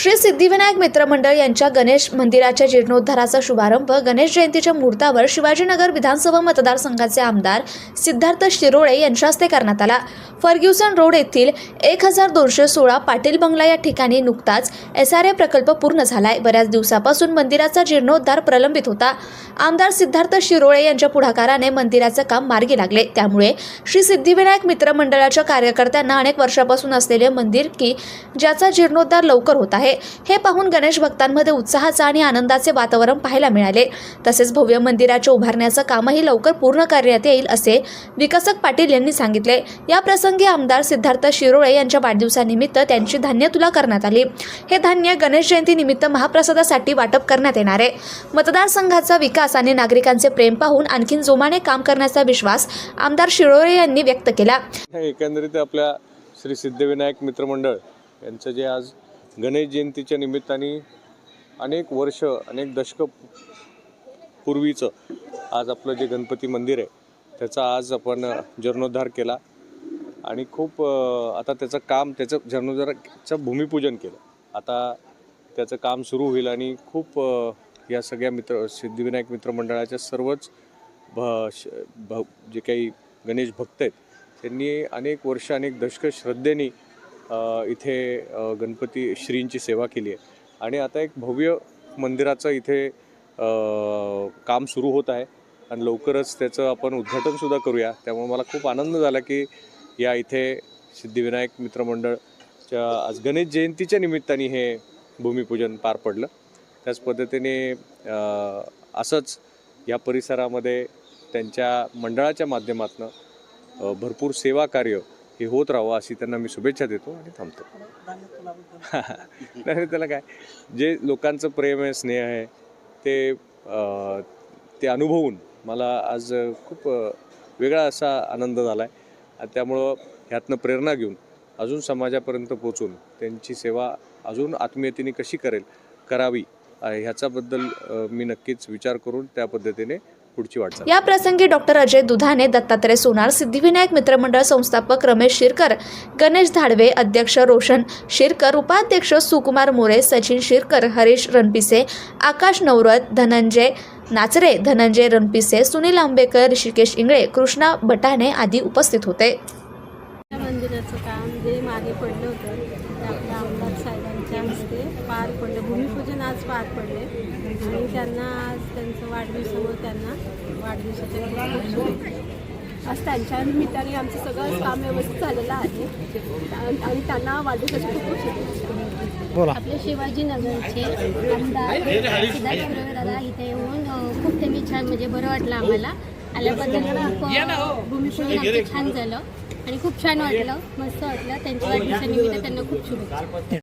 श्री सिद्धिविनायक मित्रमंडळ यांच्या गणेश मंदिराच्या जीर्णोद्धाराचा शुभारंभ गणेश जयंतीच्या मुहूर्तावर शिवाजीनगर विधानसभा मतदारसंघाचे आमदार सिद्धार्थ शिरोळे यांच्या हस्ते करण्यात आला. फर्ग्युसन रोड येथील एक हजार दोनशे सोळा पाटील बंगला या ठिकाणी नुकताच एस आर ए प्रकल्प पूर्ण झालाय. बऱ्याच दिवसापासून मंदिराचा जीर्णोद्धार प्रलंबित होता. आमदार सिद्धार्थ शिरोळे यांच्या पुढाकाराने मंदिराचं काम मार्गी लागले. त्यामुळे श्री सिद्धिविनायक मित्रमंडळाच्या कार्यकर्त्यांना अनेक वर्षापासून असलेले मंदिर की ज्याचा जीर्णोद्धार लवकर होत आहे हे पाहून गणेश भक्तांमध्ये उत्साहाचं आणि आनंदाचे वातावरण पाहायला मिळाले. तसेच भव्य मंदिराच्या उभारण्याचं कामही लवकर पूर्ण करण्यात येईल असे विकसक पाटील यांनी सांगितले. या प्रसंगी आमदार सिद्धार्थ शिरोळे यांच्या वाढदिवसानिमित्त त्यांची धान्य तुला करण्यात आली. हे धान्य गणेश जयंतीनिमित्त महाप्रसादासाठी वाटप करण्यात येणार आहे. मतदारसंघाचा विकास आणि नागरिकांचे प्रेम पाहून आणखीन जोमाने काम करण्याचा विश्वास आमदार शिरोळे यांनी व्यक्त केला. एकंदरीत आपल्या श्री सिद्धिविनायक मित्रमंडळ यांचं जे आज गणेश जयंतीच्या निमित्ताने अनेक वर्ष अनेक दशकं पूर्वीचं आज आपलं जे गणपती मंदिर आहे त्याचा आज आपण जीर्णोद्धार केला आणि खूप आता त्याचं काम त्याचं जीर्णोद्धाराचं भूमिपूजन केलं. आता त्याचं काम सुरू होईल आणि खूप या सगळ्या मित्र सिद्धिविनायक मित्रमंडळाच्या सर्वच भ श- भ जे काही गणेश भक्त आहेत त्यांनी अनेक वर्ष अनेक दशक श्रद्धेने इथे गणपती श्रींची सेवा केली आहे. आणि आता एक भव्य मंदिराचं इथे काम सुरू होत आहे. आणि लवकरच त्याचं आपण उद्घाटनसुद्धा करूया. त्यामुळे मला खूप आनंद झाला की या इथे सिद्धिविनायक मित्रमंडळच्या आज गणेश जयंतीच्या निमित्ताने हे भूमिपूजन पार पडलं. त्याच पद्धतीने असंच या परिसरामध्ये त्यांच्या मंडळाच्या माध्यमातून भरपूर सेवा कार्य हे होत राहावं अशी त्यांना मी शुभेच्छा देतो आणि थांबतो. नाही त्याला काय? जे लोकांचं प्रेम आहे स्नेह आहे ते ते अनुभवून मला आज खूप वेगळा असा आनंद झाला आहे त्यामुळं ह्यातनं प्रेरणा घेऊन अजून समाजापर्यंत पोचून त्यांची सेवा अजून आत्मीयतेने कशी करेल करावी ह्याच्याबद्दल मी नक्कीच विचार करून त्या पद्धतीने पुढची वाटचाल. या प्रसंगी डॉक्टर अजय दुधाने दत्तात्रय सोनार सिद्धिविनायक मित्रमंडळ संस्थापक रमेश शिरकर गणेश धाडवे अध्यक्ष रोशन शिरकर उपाध्यक्ष सुकुमार मोरे सचिन शिरकर हरीश रणपिसे आकाश नवरत धनंजय नाचरे धनंजय रणपिसे सुनील आंबेकर ऋषिकेश इंगळे कृष्णा बटाणे आदी उपस्थित होते. या मंदिराचं काम जे मागे पडलं होतं ते आपल्या आमदार हस्ते पार पडलं. भूमिपूजन आज पार पडले. आणि त्यांना आज त्यांचं वाढदिवसामुळे त्यांना वाढदिवसाच्या खूप शुभेच्छा. आज त्यांच्या निमित्ताने आमचं सगळं काम व्यवस्थित झालेलं आहे. आणि त्यांना वाढदिवसाच्या खूप खूप शुभेच्छा. आपले शिवाजीनगरचे आमदार सिद्धार्थ दादा इथे येऊन खूप त्यांनी छान म्हणजे बरं वाटलं आम्हाला. आल्याबद्दल खूप अ, भूमिपूजन आमचं छान झालं. आणि खूप छान वाटलं. मस्त वाटलं. त्यांच्या वाढदिवसानिमित्त त्यांना खूप शुभेच्छा.